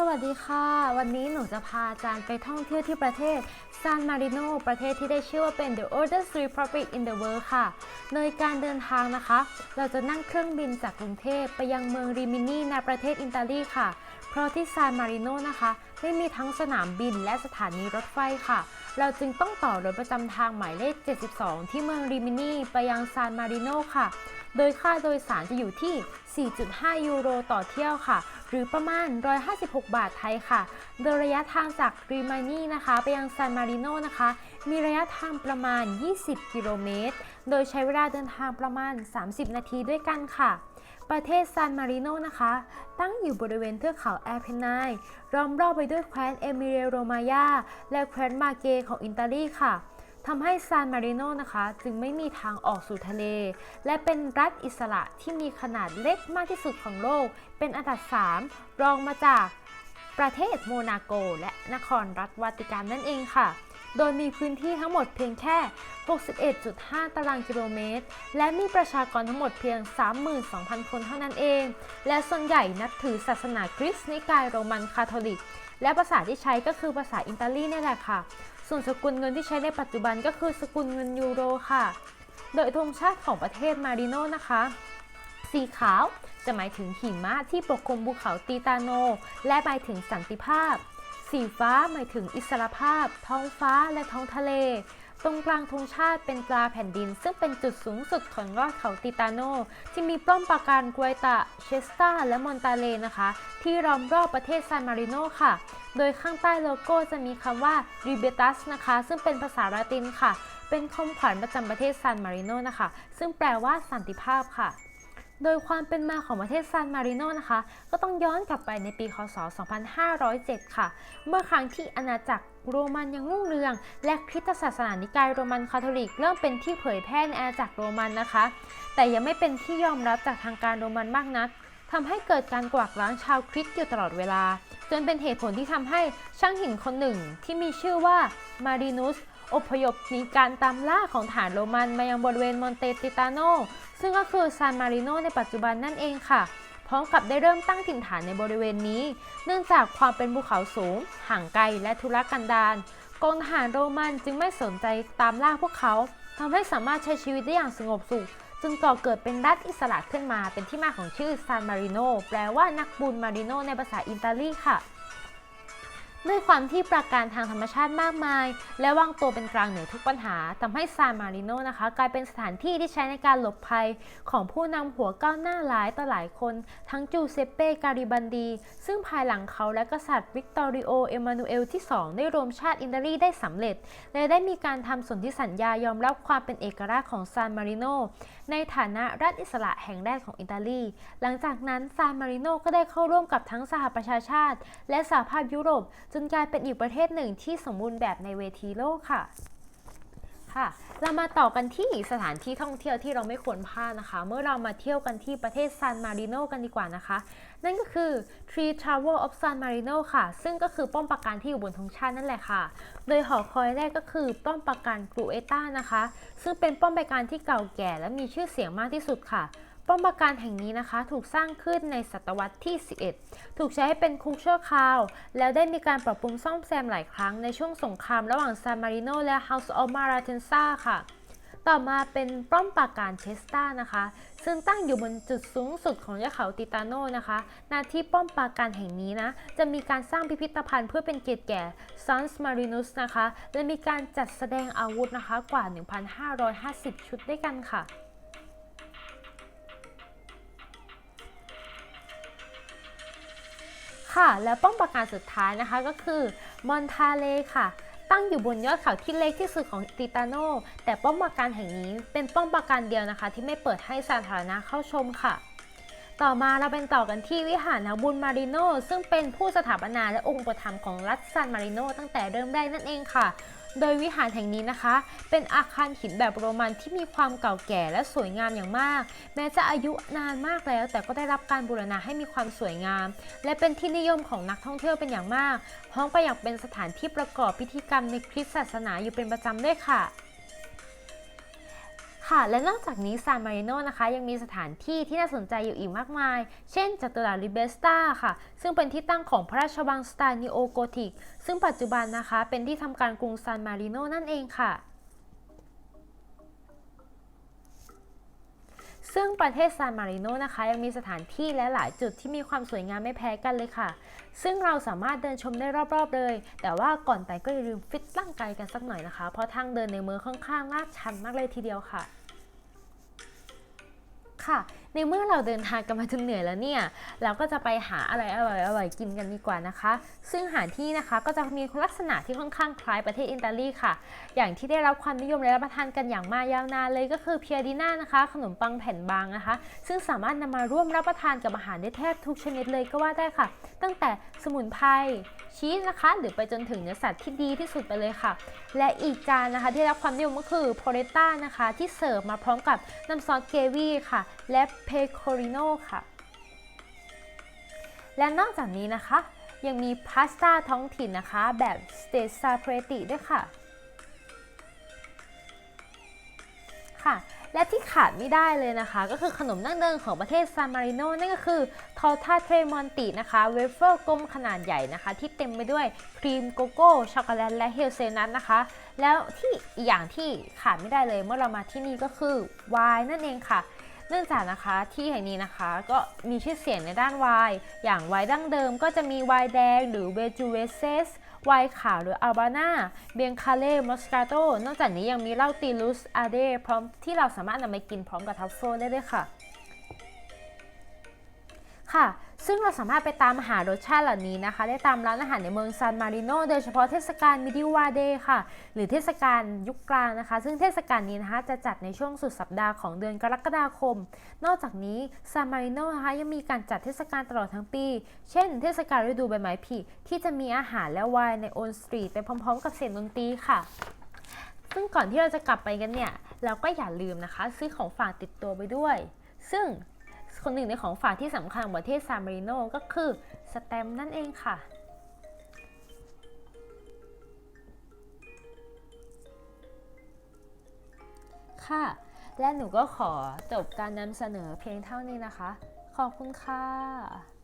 สวัสดีค่ะ วันนี้หนูจะพาอาจารย์ไปท่องเที่ยวที่ประเทศซานมาริโนประเทศที่ได้ชื่อว่าเป็น the oldest republic in the world ค่ะ โดยการเดินทางนะคะ เราจะนั่งเครื่องบินจากกรุงเทพไปยังเมืองริมินีในประเทศอิตาลีค่ะ เพราะที่ซานมาริโนนะคะ ไม่มีทั้งสนามบินและสถานีรถไฟค่ะ เราจึงต้องต่อรถประจำทางหมายเลข 72 ที่เมืองริมินีไปยังซานมาริโนค่ะ โดยค่าโดยสารจะอยู่ที่ 4.5 ยูโรต่อเที่ยวค่ะ หรือประมาณ 156 บาทไทยค่ะ โดยระยะทางจากริมานีนะคะ ไปยังซานมาริโนนะคะ มีระยะทางประมาณ 20 กิโลเมตร โดยใช้เวลาเดินทางประมาณ 30 นาทีด้วยกันค่ะประเทศซานมาริโนนะคะ ตั้งอยู่บริเวณเทือกเขาแอร์เพนไนล้อมรอบไปด้วยแคว้นเอมิเรโรมายาและแคว้นมาเกของอิตาลีค่ะ ทำให้ซานมาริโนนะคะจึงไม่มีทางออกสู่ทะเล และเป็นรัฐอิสระที่มีขนาดเล็กมากที่สุดของโลก เป็นอันดับ 3 รองมาจากประเทศโมนาโก และนครรัฐวาติกันนั่นเองค่ะ โดยมีพื้นที่ทั้งหมดเพียงแค่ 61.5 ตารางกิโลเมตร และมีประชากรทั้งหมดเพียง 32,000 คนเท่านั้นเอง และส่วนใหญ่นับถือศาสนาคริสต์นิกายโรมันคาทอลิก และภาษาที่ใช้ก็คือภาษาอิตาลีนี่แหละค่ะ ส่วนสกุลเงินที่ใช้ในปัจจุบันก็คือสกุลเงินยูโรค่ะ โดยธงชาติของประเทศมาริโนนะคะ สีขาวจะหมายถึงหิมะที่ปกคลุมภูเขาตีตาโน และหมายถึงสันติภาพ สีฟ้าหมายถึงอิสรภาพ ท้องฟ้าและท้องทะเล ตรงกลางธงชาติเป็นปลาแผ่นดิน ซึ่งเป็นจุดสูงสุดของยอดเขาติตาโน ที่มีป้อมปราการกวยตะ เชสตาและมอนตาเลนะคะ ที่ล้อมรอบประเทศซานมาริโนค่ะ โดยข้างใต้โลโก้จะมีคำว่า r i b e t a s นะคะ ซึ่งเป็นภาษาละตินค่ะ เป็นคำขวัญประจำประเทศซานมาริโนนะคะ ซึ่งแปลว่าสันติภาพค่ะ โดยความเป็นมาของประเทศซานมาริโนนะคะ ก็ต้องย้อนกลับไปในปีคศ 2507 ค่ะ เมื่อครั้งที่อาณาจักรโรมันยังรุ่งเรือง และคริสตศาสนานิกายโรมันคาทอลิกเริ่มเป็นที่เผยแพร่ในอาณาจักรโรมันนะคะ แต่ยังไม่เป็นที่ยอมรับจากทางการโรมันมากนักทำให้เกิดการกวาดล้างชาวคริสต์อยู่ตลอดเวลา จนเป็นเหตุผลที่ทำให้ช่างหินคนหนึ่งที่มีชื่อว่ามารินุส อพยพหนีการตามล่าของฐานโรมันมายังบริเวณมอนเตติตาโน ซึ่งก็คือซานมาริโนในปัจจุบันนั่นเองค่ะ พร้อมกับได้เริ่มตั้งถิ่นฐานในบริเวณนี้ เนื่องจากความเป็นภูเขาสูง ห่างไกลและทุรกันดารกองทหารโรมันจึงไม่สนใจตามล่าพวกเขาทำให้สามารถใช้ชีวิตได้อย่างสงบสุขจึงก่อเกิดเป็นรัฐอิสระขึ้นมา เป็นที่มาของชื่อซานมาริโนแปลว่านักบุญมาริโนในภาษาอิตาลีค่ะ ด้วยความที่ปราการทางธรรมชาติมากมาย และวางตัวเป็นกลางเหนือทุกปัญหาทำให้ซานมาริโนนะคะ กลายเป็นสถานที่ที่ใช้ในการหลบภัยของผู้นำหัวก้าวหน้าหลายต่อหลายคน ทั้งจูเซปเป้การิบันดี ซึ่งภายหลังเขาและกษัตริย์วิกตอริโอเอมานูเอลที่ 2 ได้รวมชาติอิตาลีได้สำเร็จ และได้มีการทำสนธิสัญญายอมรับความเป็นเอกราชของซานมาริโนในฐานะรัฐอิสระแห่งแรกของอิตาลี หลังจากนั้นซานมาริโนก็ได้เข้าร่วมกับทั้งสหประชาชาติ และสหภาพยุโรปจนกลายเป็นอีกประเทศหนึ่งที่สมบูรณ์แบบในเวทีโลกค่ะค่ะเรามาต่อกันที่สถานที่ท่องเที่ยวที่เราไม่ควรพลาดนะคะ เมื่อเรามาเที่ยวกันที่ประเทศซานมาริโนกันดีกว่านะคะ นั่นก็คือ Tree Tower of San Marino ค่ะ ซึ่งก็คือป้อมปราการที่อยู่บนธงชาตินั่นแหละค่ะ โดยหอคอยแรกก็คือป้อมปราการกรูเอต้านะคะ ซึ่งเป็นป้อมปราการที่เก่าแก่และมีชื่อเสียงมากที่สุดค่ะ ป้อมปราการแห่งนี้นะคะถูกสร้างขึ้นในศตวรรษที่ 11 ถูกใช้ให้เป็นคุกชั่วคราว แล้วได้มีการปรับปรุงซ่อมแซมหลายครั้งในช่วงสงครามระหว่างซานมาริโนและ House of Maratensa ค่ะ ต่อมาเป็นป้อมปราการเชสตานะคะ ซึ่งตั้งอยู่บนจุดสูงสุดของยอดเขาติตาโนนะคะหน้าที่ป้อมปราการแห่งนี้นะ จะมีการสร้างพิพิธภัณฑ์เพื่อเป็นเกียรติแก่ซันส์มารินุสนะคะ และมีการจัดแสดงอาวุธนะคะกว่า 1,550 ชุดด้วยกันค่ะ ค่ะ แล้วป้อมปราการสุดท้ายนะคะก็คือมอนทาเลค่ะตั้งอยู่บนยอดเขาที่เล็กที่สุดของติตาโน แต่ป้อมปราการแห่งนี้เป็นป้อมปราการเดียวนะคะ ที่ไม่เปิดให้สาธารณะเข้าชมค่ะ ต่อมาเราเป็นต่อกันที่วิหารนักบุญมาริโนซึ่งเป็นผู้สถาปนาและองค์ประธรรมของรัฐซานมาริโนตั้งแต่เริ่มแรกนั่นเองค่ะ โดยวิหารแห่งนี้นะคะ เป็นอาคารหินแบบโรมันที่มีความเก่าแก่และสวยงามอย่างมาก แม้จะอายุนานมากแล้ว แต่ก็ได้รับการบูรณะให้มีความสวยงาม และเป็นที่นิยมของนักท่องเที่ยวเป็นอย่างมากพร้อมไปอย่างเป็นสถานที่ประกอบพิธีกรรมในคริสตศาสนาอยู่เป็นประจำด้วยค่ะ ค่ะ และนอกจากนี้ซานมาริโนนะคะ ยังมีสถานที่ที่น่าสนใจอยู่อีกมากมาย เช่นจัตุรัสริเบสตาค่ะ ซึ่งเป็นที่ตั้งของพระราชวังสไตล์นิโอโกธิก ซึ่งปัจจุบันนะคะ เป็นที่ทำการกรุงซานมาริโนนั่นเองค่ะ ซึ่งประเทศซานมาริโนนะคะ ยังมีสถานที่และหลายจุดที่มีความสวยงามไม่แพ้กันเลยค่ะ ซึ่งเราสามารถเดินชมได้รอบๆเลย แต่ว่าก่อนไปก็อย่าลืมฟิตร่างกายกันสักหน่อยนะคะ เพราะทางเดินในเมืองค่อนข้างลาดชันมากเลยทีเดียวค่ะ ค่ะ ในเมื่อเราเดินทางกันมาจนเหนื่อยแล้วเนี่ย เราก็จะไปหาอะไรอร่อยๆกินกันดีกว่านะคะ ซึ่งอาหารที่นะคะก็จะมีลักษณะที่ค่อนข้างคล้ายประเทศอิตาลีค่ะ อย่างที่ได้รับความนิยมและรับประทานกันอย่างมายาวนานเลยก็คือเพียดิน่านะคะ ขนมปังแผ่นบางนะคะ ซึ่งสามารถนำมาร่วมรับประทานกับอาหารได้แทบทุกชนิดเลยก็ว่าได้ค่ะ ตั้งแต่สมุนไพรชีสนะคะ หรือไปจนถึงเนื้อสัตว์ที่ดีที่สุดไปเลยค่ะ และอีกจานนะคะที่ได้รับความนิยมก็คือโพเรต้านะคะ ที่เสิร์ฟมาพร้อมกับน้ำซอสเกวี่ค่ะ และเพโคริโนค่ะ และนอกจากนี้นะคะ ยังมีพาสต้าท้องถิ่นนะคะ แบบสเตซาเพรติด้วยค่ะค่ะ และที่ขาดไม่ได้เลยนะคะ ก็คือขนมดั้งเดิมของประเทศซานมาริโนนั่นก็คือทอร์ตาเทรมอนตินะคะ เวเฟอร์กลมขนาดใหญ่นะคะ ที่เต็มไปด้วยครีมโกโก้ ช็อกโกแลตและเฮลเซนัทนะคะ แล้วที่อีกอย่างที่ขาดไม่ได้เลยเมื่อเรามาที่นี่ก็คือไวน์นั่นเองค่ะ เนื่องจากนะคะที่แห่งนี้นะคะก็มีชื่อเสียงในด้านไวน์อย่างไวน์ดั้งเดิมก็จะมีไวน์แดงหรือเวจูเวเซสไวน์ขาวหรืออัลบานาเบียงคาเล่มอสคาโตนอกจากนี้ยังมีเหล้าตีลุสอาเดพร้อมที่เราสามารถนำไปกินพร้อมกับทัฟเฟิลได้ด้วยค่ะค่ะ ซึ่งเราสามารถไปตามหารสชาติเหล่านี้นะคะ ได้ตามร้านอาหารในเมืองซานมาริโนโดยเฉพาะเทศกาลมิดิวาเดย์ค่ะ หรือเทศกาลยุคกลางนะคะ ซึ่งเทศกาลนี้นะคะจะจัดในช่วงสุดสัปดาห์ของเดือนกรกฎาคม นอกจากนี้ซานมาริโนนะคะยังมีการจัดเทศกาลตลอดทั้งปี เช่น เทศกาลฤดูใบไม้ผลิที่จะมีอาหารและไวน์ในโอนสตรีทไปพร้อมๆ กับเสียงดนตรีค่ะซึ่งก่อนที่เราจะกลับไปกันเนี่ย เราก็อย่าลืมนะคะ ซื้อของฝากติดตัวไปด้วย ซึ่ง คนหนึ่งในของฝากที่สำคัญของประเทศซานมาริโนก็คือสแตมนั่นเองค่ะ ค่ะ และหนูก็ขอจบการนำเสนอเพียงเท่านี้นะคะ ขอบคุณค่ะ